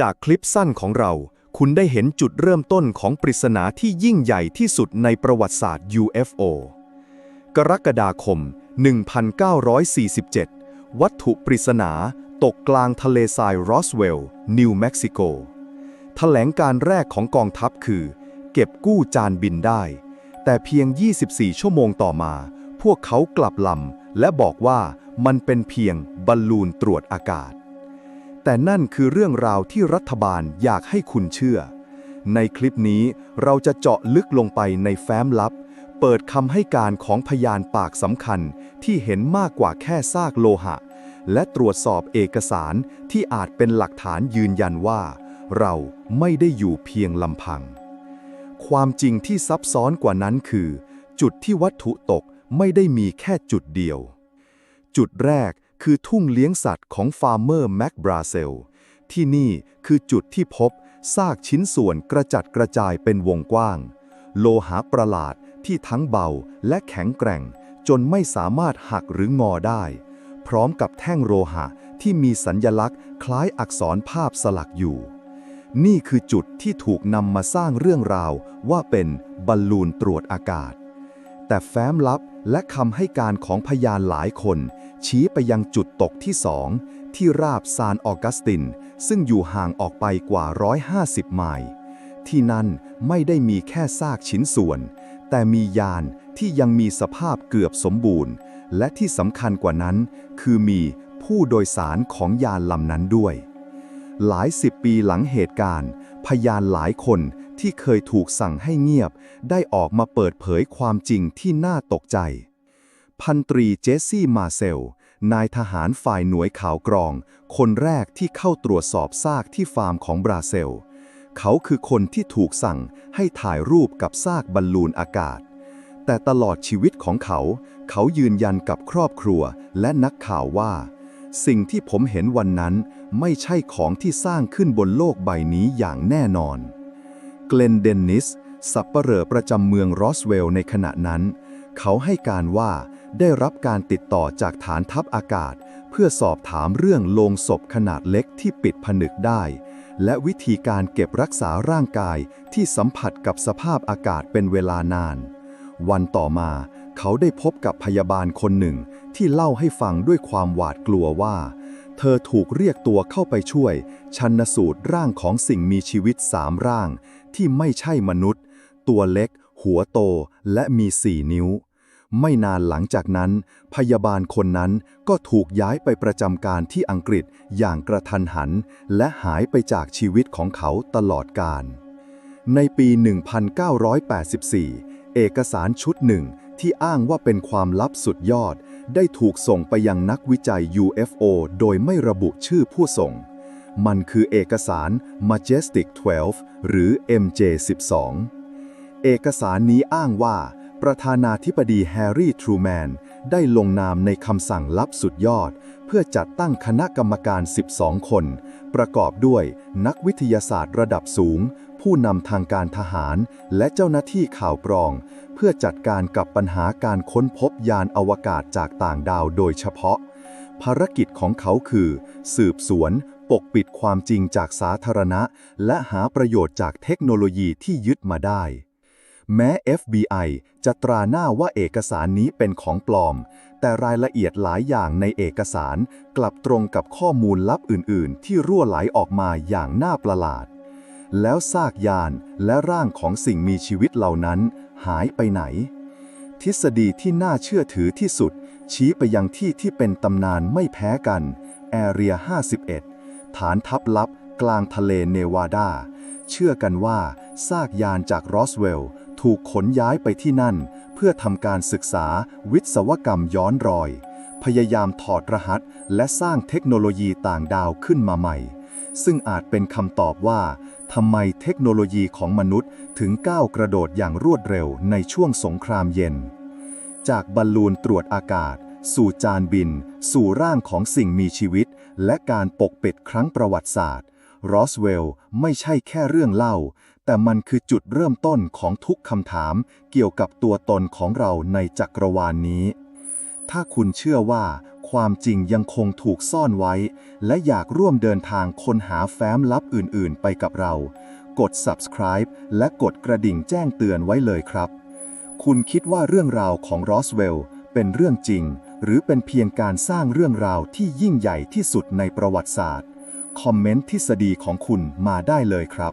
จากคลิปสั้นของเรา คุณได้เห็นจุดเริ่มต้นของปริศนาที่ยิ่งใหญ่ที่สุดในประวัติศาสตร์ UFO กรกฎาคม 1947 วัตถุปริศนาตกกลางทะเลทรายรอสเวลล์นิวเม็กซิโกแถลงการแรกของกองทัพคือ เก็บกู้จานบินได้ แต่เพียง 24 ชั่วโมงต่อมา พวกเขากลับลำและบอกว่ามันเป็นเพียงบอลลูนตรวจอากาศ แต่นั่นคือเรื่องราวที่รัฐบาลอยากให้คุณเชื่อ ในคลิปนี้เราจะเจาะลึกลงไปในแฟ้มลับ เปิดคำให้การของพยานปากสำคัญที่เห็นมากกว่าแค่ซากโลหะ และตรวจสอบเอกสารที่อาจเป็นหลักฐานยืนยันว่า เราไม่ได้อยู่เพียงลำพัง ความจริงที่ซับซ้อนกว่านั้นคือ จุดที่วัตถุตกไม่ได้มีแค่จุดเดียว จุดแรก คือทุ่งเลี้ยงสัตว์ของฟาร์มเมอร์แม็กบราเซล ที่นี่คือจุดที่พบซากชิ้นส่วนกระจัดกระจายเป็นวงกว้าง โลหะประหลาดที่ทั้งเบาและแข็งแกร่ง จนไม่สามารถหักหรืองอได้ พร้อมกับแท่งโลหะที่มีสัญญลักษณ์ คล้ายอักษรภาพสลักอยู่ นี่คือจุดที่ถูกนำมาสร้างเรื่องราวว่าเป็นบอลลูนตรวจอากาศ แต่แฟ้มลับและคำให้การของพยานหลายคน ชี้ไปยังจุดตกที่สองที่ราบซานออกัสติน ซึ่งอยู่ห่างออกไปกว่า 150 ไมล์ ที่นั่นไม่ได้มีแค่ซากชิ้นส่วน แต่มียานที่ยังมีสภาพเกือบสมบูรณ์ และที่สำคัญกว่านั้น คือมีผู้โดยสารของยานลำนั้นด้วย หลายสิบปีหลังเหตุการณ์ พยานหลายคน ที่เคยถูกสั่งให้เงียบ ได้ออกมาเปิดเผยความจริงที่น่าตกใจ พันตรีเจสซี่มาเซล นายทหารฝ่ายหน่วยข่าวกรอง คนแรกที่เข้าตรวจสอบซากที่ฟาร์มของบราเซล เขาคือคนที่ถูกสั่งให้ถ่ายรูปกับซากบอลลูนอากาศ แต่ตลอดชีวิตของเขา เขายืนยันกับครอบครัวและนักข่าวว่า สิ่งที่ผมเห็นวันนั้นไม่ใช่ของที่สร้างขึ้นบนโลกใบนี้อย่างแน่นอน เกลนเดนนิส สับปเหร่อประจำเมืองรอสเวลล์ในขณะนั้น เขาให้การว่าได้รับการติดต่อจากฐานทัพอากาศ เพื่อสอบถามเรื่องโลงศพขนาดเล็กที่ปิดผนึกได้ และวิธีการเก็บรักษาร่างกายที่สัมผัสกับสภาพอากาศเป็นเวลานาน วันต่อมาเขาได้พบกับพยาบาลคนหนึ่งที่เล่าให้ฟังด้วยความหวาดกลัวว่า เธอถูกเรียกตัวเข้าไปช่วย ชันสูตรร่างของสิ่งมีชีวิตสามร่าง ที่ไม่ใช่มนุษย์ ตัวเล็ก หัวโตและมีสี่นิ้ว ไม่นานหลังจากนั้น พยาบาลคนนั้นก็ถูกย้ายไปประจำการที่อังกฤษอย่างกระทันหัน และหายไปจากชีวิตของเขาตลอดกาลในปี 1984 เอกสารชุดหนึ่งที่อ้างว่าเป็นความลับสุดยอด ได้ถูกส่งไปยังนักวิจัย UFO โดยไม่ระบุชื่อผู้ส่ง มันคือเอกสาร Majestic 12 หรือ MJ12 เอกสารนี้อ้างว่า ประธานาธิบดีแฮร์รี่ทรูแมนได้ลงนามในคำสั่งลับสุดยอด เพื่อจัดตั้งคณะกรรมการ 12 คน ประกอบด้วยนักวิทยาศาสตร์ระดับสูง ผู้นำทางการทหารและเจ้าหน้าที่ข่าวกรอง เพื่อจัดการกับปัญหาการค้นพบยานอวกาศจากต่างดาวโดยเฉพาะ ภารกิจของเขาคือ สืบสวน ปกปิดความจริงจากสาธารณะ และหาประโยชน์จากเทคโนโลยีที่ยึดมาได้ แม้ FBI จะตราหน้าว่าเอกสารนี้เป็นของปลอม แต่รายละเอียดหลายอย่างในเอกสารกลับตรงกับข้อมูลลับอื่น ๆ ที่รั่วไหลออกมาอย่างน่าประหลาด แล้วซากยานและร่างของสิ่งมีชีวิตเหล่านั้นหายไปไหน ทฤษฎีที่น่าเชื่อถือที่สุด ชี้ไปยังที่ที่เป็นตำนานไม่แพ้กันแอเรีย 51 ฐานทัพลับกลางทะเลเนวาดา เชื่อกันว่าซากยานจากรอสเวลล์ถูกขนย้ายไปที่นั่น เพื่อทำการศึกษาวิศวกรรมย้อนรอย พยายามถอดรหัสและสร้างเทคโนโลยีต่างดาวขึ้นมาใหม่ ซึ่งอาจเป็นคำตอบว่าทำไมเทคโนโลยีของมนุษย์ถึงก้าวกระโดดอย่างรวดเร็วในช่วงสงครามเย็น จากบอลลูนตรวจอากาศ สู่จานบิน สู่ร่างของสิ่งมีชีวิต และการปกปิดครั้งประวัติศาสตร์รอสเวลล์ไม่ใช่แค่เรื่องเล่า แต่มันคือจุดเริ่มต้นของทุกคำถามเกี่ยวกับตัวตนของเราในจักรวาลนนี้ ถ้าคุณเชื่อว่าความจริงยังคงถูกซ่อนไว้ และอยากร่วมเดินทางค้นหาแฟ้มลับอื่น ๆ ไปกับเรา กด subscribe และกดกระดิ่งแจ้งเตือนไว้เลยครับ คุณคิดว่าเรื่องราวของรอสเวลล์เป็นเรื่องจริง หรือเป็นเพียงการสร้างเรื่องราวที่ยิ่งใหญ่ที่สุดในประวัติศาสตร์ คอมเมนต์ทฤษฎีของคุณมาได้เลยครับ